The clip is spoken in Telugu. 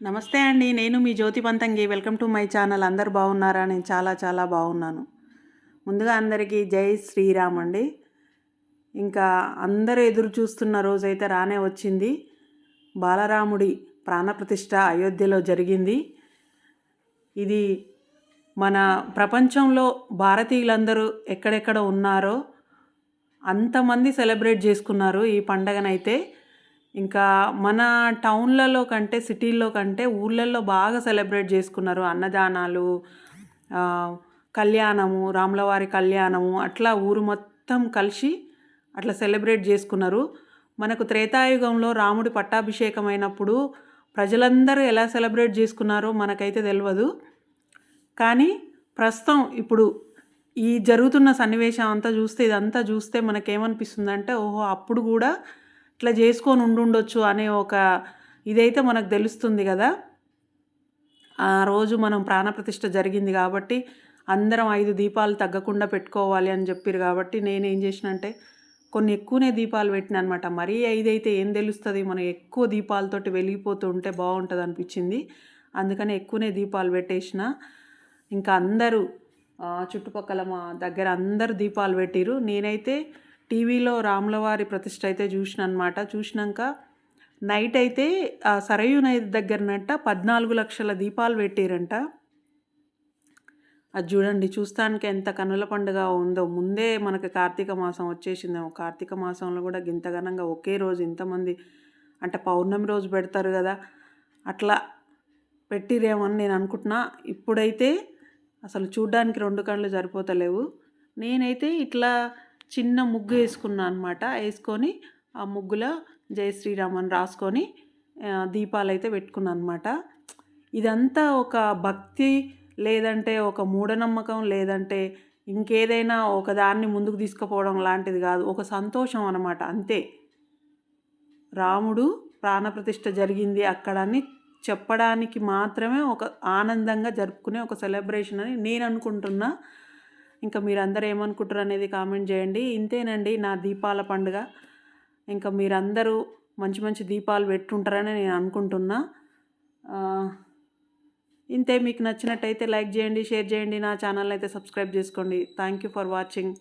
నమస్తే అండి నేను మీ Jyothi Panthangi. Welcome to my channel. అందరు బాగున్నారా? నేను చాలా చాలా బాగున్నాను. ముందుగా అందరికీ జై శ్రీరామ్ అండి. ఇంకా అందరూ ఎదురు చూస్తున్న రోజైతే రానే వచ్చింది. బాలరాముడి ప్రాణప్రతిష్ఠ అయోధ్యలో జరిగింది. ఇది మన ప్రపంచంలో భారతీయులందరూ ఎక్కడెక్కడ ఉన్నారో అంతమంది సెలబ్రేట్ చేసుకున్నారు ఈ పండగనైతే. ఇంకా మన టౌన్లలో కంటే సిటీల్లో కంటే ఊళ్ళల్లో బాగా సెలబ్రేట్ చేసుకున్నారు అన్నదానాలు కళ్యాణము రాములవారి కళ్యాణము అట్లా ఊరు మొత్తం కలిసి అట్లా సెలబ్రేట్ చేసుకున్నారు. మనకు త్రేతాయుగంలో రాముడి పట్టాభిషేకం అయినప్పుడు ప్రజలందరూ ఎలా సెలబ్రేట్ చేసుకున్నారో మనకైతే తెలియదు కానీ ప్రస్తుతం ఇప్పుడు ఈ జరుగుతున్న సన్నివేశం అంతా చూస్తే ఇదంతా చూస్తే మనకేమనిపిస్తుందంటే ఓహో అప్పుడు కూడా ఇట్లా చేసుకొని ఉండుండొచ్చు అనే ఒక ఇదైతే మనకు తెలుస్తుంది కదా. ఆ రోజు మనం ప్రాణప్రతిష్ఠ జరిగింది కాబట్టి అందరం ఐదు దీపాలు తగ్గకుండా పెట్టుకోవాలి అని చెప్పారు కాబట్టి నేను ఏం చేసినంటే కొన్ని ఎక్కువనే దీపాలు పెట్టిన అనమాట మరీ ఐదైతే అయితే ఏం తెలుస్తుంది? మనం ఎక్కువ దీపాలతోటి వెలిగిపోతూ ఉంటే బాగుంటుంది అనిపించింది. అందుకని ఎక్కువనే దీపాలు పెట్టేసిన. ఇంకా అందరూ చుట్టుపక్కల మా దగ్గర అందరు దీపాలు పెట్టిరు నేనైతే టీవీలో రాములవారి ప్రతిష్ట అయితే చూసిన అనమాట చూసినాక నైట్ అయితే సరయు సరయు నది దగ్గరనట పద్నాలుగు లక్షల దీపాలు పెట్టారంట. అది చూడండి చూస్తానికి ఎంత కనుల పండుగ ఉందో. ముందే మనకి కార్తీక మాసం వచ్చేసిందేమో. కార్తీక మాసంలో కూడా గింతగనంగా ఒకే రోజు ఇంతమంది అంటే పౌర్ణమి రోజు పెడతారు కదా అట్లా పెట్టిరేమని అని నేను అనుకుంటున్నా. ఇప్పుడైతే అసలు చూడ్డానికి రెండు కళ్ళు సరిపోతలేవు. నేనైతే ఇట్లా చిన్న ముగ్గు వేసుకున్నా అనమాట వేసుకొని ఆ ముగ్గులో జై శ్రీరామ్ అని రాసుకొని దీపాలు అయితే పెట్టుకున్నాను అనమాట ఇదంతా ఒక భక్తి లేదంటే ఒక మూఢనమ్మకం లేదంటే ఇంకేదైనా ఒక దాన్ని ముందుకు తీసుకుపోవడం లాంటిది కాదు. ఒక సంతోషం అనమాట అంతే. రాముడు ప్రాణప్రతిష్ఠ జరిగింది అక్కడని చెప్పడానికి మాత్రమే ఒక ఆనందంగా జరుపుకునే ఒక సెలబ్రేషన్ అని నేను అనుకుంటున్నా. ఇంకా మీరందరూ ఏమనుకుంటారు అనేది కామెంట్ చేయండి. ఇంతేనండి నా దీపాల పండుగ. ఇంకా మీరందరూ మంచి మంచి దీపాలు పెట్టుంటారని నేను అనుకుంటున్నా. ఇంతే మీకు నచ్చినట్టయితే లైక్ చేయండి షేర్ చేయండి. నా ఛానల్ అయితే సబ్స్క్రైబ్ చేసుకోండి. Thank you for watching.